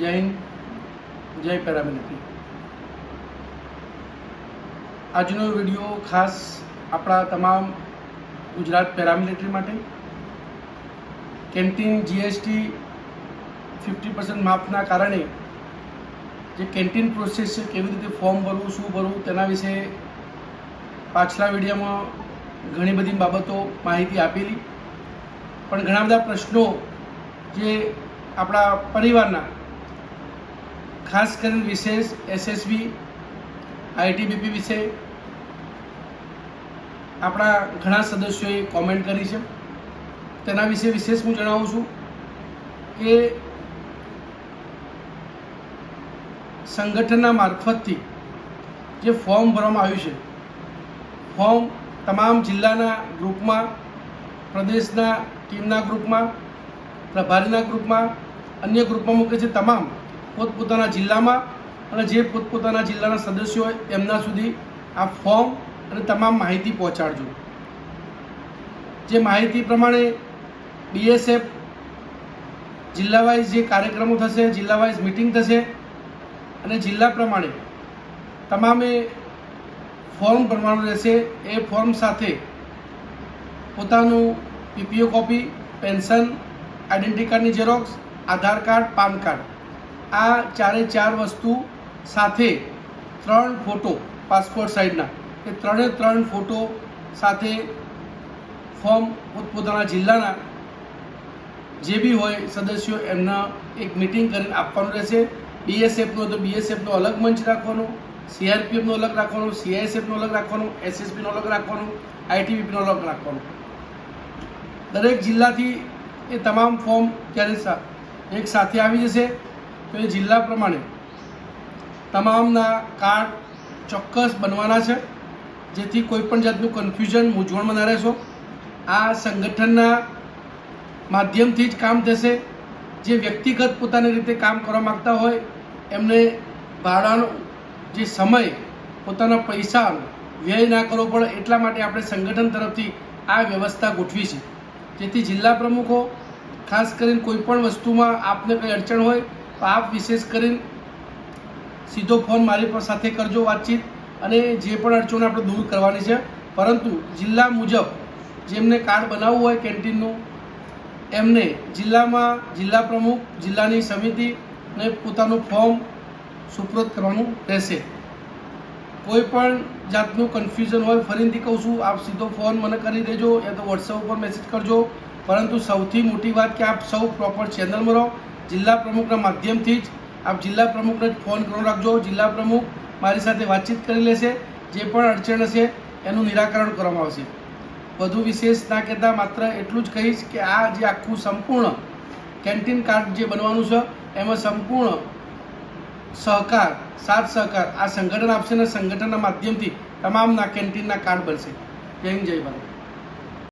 જય હિન્દ, જય પેરામિલિટરી. આજનો વીડિયો ખાસ આપણા તમામ ગુજરાત પેરામિલિટરી માટે. કેન્ટીન જીએસટી ફિફ્ટી પર્સન્ટ માફના કારણે જે કેન્ટીન પ્રોસેસ છે, કેવી રીતે ફોર્મ ભરવું, શું ભરવું, તેના વિશે પાછલા વિડીયોમાં ઘણી બધી બાબતો માહિતી આપેલી. પણ ઘણા બધા પ્રશ્નો જે આપણા પરિવારના ખાસ કરીને વિશેષ એસએસબી આઈટીબીપી વિશે આપણા ઘણા સદસ્યોએ કોમેન્ટ કરી છે. તેના વિશે વિશેષ હું જણાવું છું કે સંગઠનના મારફતથી જે ફોર્મ ભરવામાં આવ્યું છે ફોર્મ તમામ જિલ્લાના ગ્રુપમાં પ્રદેશના ટીમના ગ્રુપમાં પ્રભારીના ગ્રુપમાં અન્ય ગ્રુપમાં મૂકે છે તમામ પોતપોતાના જિલ્લામાં અને જે પોતપોતાના જિલ્લાના સદસ્યો હોય એમના સુધી આ ફોર્મ અને તમામ માહિતી પહોંચાડજો. જે માહિતી પ્રમાણે બીએસએફ જિલ્લા વાઇઝ જે કાર્યક્રમો થશે જિલ્લા વાઇઝ મિટિંગ થશે અને જિલ્લા પ્રમાણે તમામે ફોર્મ ભરવાનું રહેશે. એ ફોર્મ સાથે પોતાનું પીપીઓ કોપી, પેન્શન, આઈડેન્ટિટી કાર્ડની xerox, Aadhaar card, PAN card આ ચારે ચાર વસ્તુ સાથે ત્રણ ફોટો પાસપોર્ટ સાઇઝના એ ત્રણે ત્રણ ફોટો સાથે ફોર્મ પોતપોતાના જિલ્લાના જે બી હોય સદસ્યો એમના એક મિટિંગ કરીને આપવાનું રહેશે. બીએસએફનો તો બીએસએફનો અલગ મંચ રાખવાનો સીઆરપીએફનો અલગ રાખવાનો સીઆઈએસએફનો અલગ રાખવાનો એસએસપીનો અલગ રાખવાનો આઈટીબીપીનો અલગ રાખવાનો. દરેક જિલ્લાથી એ તમામ ફોર્મ ક્યારે સા- એક સાથે આવી જશે. તો એ જિલ્લા પ્રમાણે તમામના કાર્ડ ચોક્કસ બનવાના છે. જેથી કોઈપણ જાતનું કન્ફ્યુઝન મૂંઝવણમાં ના રહેશો. આ સંગઠનના માધ્યમથી જ કામ થશે. જે વ્યક્તિગત પોતાની રીતે કામ કરવા માગતા હોય, એમને ભાડાનો જે સમય, પોતાના પૈસા વ્યય ના કરવો પડે એટલા માટે આપણે સંગઠન તરફથી આ વ્યવસ્થા ગોઠવી છે. જેથી જિલ્લા પ્રમુખો, ખાસ કરીને કોઈપણ વસ્તુમાં આપને કંઈ અડચણ હોય આપ વિશેષ કરીને સીધો ફોન મારી સાથે કરજો વાતચીત અને જે પણ અડચણો આપણે દૂર કરવાની છે. પરંતુ જિલ્લા મુજબ જેમને કાર્ડ બનાવવું હોય કેન્ટીનનું, એમને જિલ્લામાં જિલ્લા પ્રમુખ, જિલ્લાની સમિતિ ને પોતાનું ફોર્મ સુપ્રત કરવાનું રહેશે. કોઈ પણ જાતનું કન્ફ્યુઝન હોય, ફરીથી કહું છું, આપ સીધો ફોન મને કરી દેજો, યા તો વોટ્સઅપ ઉપર મેસેજ કરજો. પરંતુ સૌથી મોટી વાત કે આપ સૌ પ્રોપર ચેનલમાં રહો. જિલ્લા પ્રમુખના માધ્યમથી જ આપ જિલ્લા પ્રમુખને જ ફોન કરો, રાખજો. જિલ્લા પ્રમુખ મારી સાથે વાતચીત કરી લેશે. જે પણ અડચણ હશે એનું નિરાકરણ કરવામાં આવશે. વધુ વિશેષ ના કહેતા માત્ર એટલું જ કહીશ કે આ જે આખું સંપૂર્ણ કેન્ટીન કાર્ડ જે બનવાનું છે, એમાં સંપૂર્ણ સહકાર, સાથ સહકાર આ સંગઠન આપશે અને સંગઠનના માધ્યમથી તમામના કેન્ટીનના કાર્ડ બનશે. જય જય ભારત.